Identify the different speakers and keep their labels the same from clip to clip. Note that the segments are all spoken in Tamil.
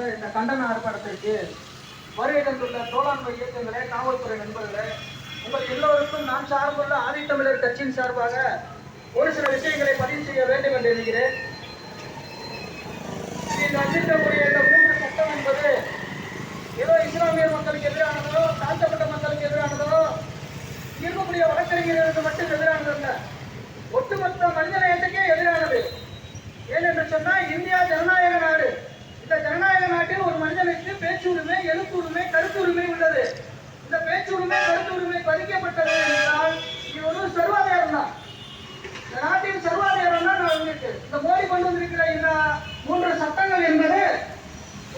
Speaker 1: நடைபெற்ற இந்த கண்டன ஆர்ப்பாட்டத்திற்கு வருகை தந்துள்ள தோளாண்மை இயக்கங்களே காவல்துறை நண்பர்களே உங்கள் எல்லோருக்கும் நான் சார்புள்ள ஆதித்தமிழர் கட்சியின் சார்பாக ஒரு சில விஷயங்களை பதிவு செய்ய வேண்டும் என்று எண்ணுகிறேன். அச்சிட்டக்கூடிய இந்த மூன்று சட்டம் என்பது ஏதோ இஸ்லாமியர் மக்களுக்கு எதிரானதோ தாழ்த்தப்பட்ட மக்களுக்கு எதிரானதோ இருக்கக்கூடிய வழக்கறிஞர்களுக்கு மட்டும் எதிரானது அல்ல. ஒட்டுமொத்த மனிதநேயத்துக்கே எதிரானது. ஏனென்று சொன்னால் இந்தியா ஜனநாயக நாடு இந்த ஜனநாயக நாட்டில் ஒரு பேச்சுரிமை பேச்சு உரிமை எழுத்து உரிமை கருத்து உரிமை உள்ளது. இந்த பேச்சு உரிமை கருத்து உரிமை பறிக்கப்பட்டது என்றால் இது ஒரு சர்வாதாரம் தான். இந்த நாட்டின் சர்வாதாரம் தான் நான் உங்களுக்கு இந்த மோடி கொண்டு வந்திருக்கிற இந்த மூன்று சட்டங்கள் என்பது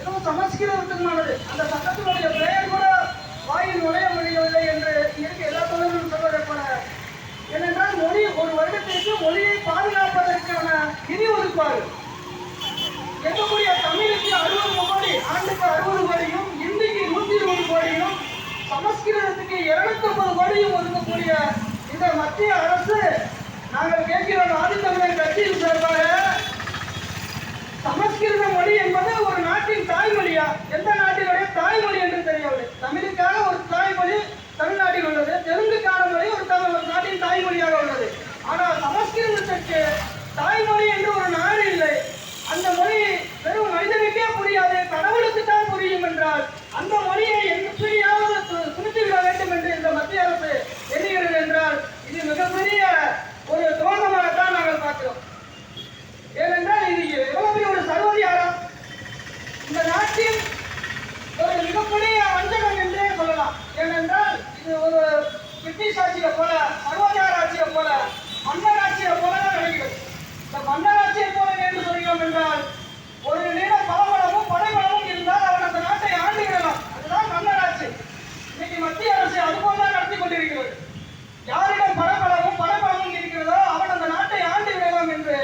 Speaker 1: ஏதோ சமஸ்கிருதத்துக்குமானது. அந்த சட்டத்தினுடைய பெயர் கூட வாயில் நுழைய முடியவில்லை என்று இருக்கு எல்லா தொழிலும் சொல்வதை போல. ஏனென்றால் மொழி ஒரு வருடத்திற்கு மொழியை பாதுகாப்பதற்கான நிதி ஒதுக்குவார்கள் இருக்கக்கூடிய தமிழுக்கு சமஸ்கிருதத்துக்கு இருநூத்தி ஐம்பது கோடியும் ஒதுக்கக்கூடிய இந்த மத்திய அரசு நாங்கள் கேட்கிறோம் ஆதித்தமிழர் கட்சியின் சார்பாக சமஸ்கிருத மொழி என்பது ஒரு நாட்டின் தாய்மொழியா? எந்த நாட்டினுடைய தாய்மொழி என்று தெரியவில்லை. தமிழுக்கு ஒரு தாய்மொழி தமிழ்நாட்டில் உள்ளது தெலுங்குக்கான மொழி ஒரு தமிழ் ஒரு நாட்டின் தாய்மொழியாக உள்ளது ஆனால் சமஸ்கிருதத்திற்கு தாய்மொழி என்று ஒரு நாடு இல்லை அந்த மொழி வெறும் மனிதனுக்கே புரியாது கடவுளுக்கு தான் புரியும் என்றால் அந்த மொழியை எப்படியாவது து- துணித்துவிட வேண்டும் என்று இந்த மத்திய அரசு எண்ணுகிறது என்றால் இது மிகப்பெரிய ஒரு துரோகமாகத்தான் நாங்கள் பார்க்கிறோம் ஏனென்றால் இது எவ்வளவு பெரிய ஒரு சர்வதிகாரம் இந்த நாட்டின் ஒரு மிகப்பெரிய வஞ்சகம் என்றே சொல்லலாம் ஏனென்றால் இது ஒரு பிரிட்டிஷ் ஆட்சியை போல சர்வதிகார ஆட்சியை போல மன்னர் ஆட்சியை போல தான் நினைக்கிறது இந்த மன்னர் ஆட்சியை போல என்று சொல்கிறோம் என்றால் ஒரு நில பலபலமும் படைபலமும் இருந்தால் அவன் அந்த நாட்டை ஆண்டுகிடலாம் அதுதான் மன்னர் ஆட்சி. இன்னைக்கு மத்திய அரசு அதுபோல் தான் நடத்தி கொண்டிருக்கிறது. யாரிடம் படபலமும் படபலமும் இருக்கிறதோ அவன் அந்த நாட்டை ஆண்டு விடலாம் என்று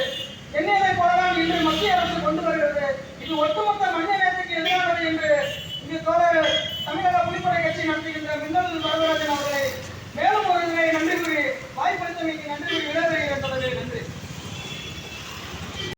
Speaker 1: எண்ணியதை போலதான் இன்று மத்திய அரசு கொண்டு வருகிறது. இது ஒட்டுமொத்த மனித நேரத்துக்கு எதிரானது என்று இங்கு தோழர் தமிழக புலிப்படை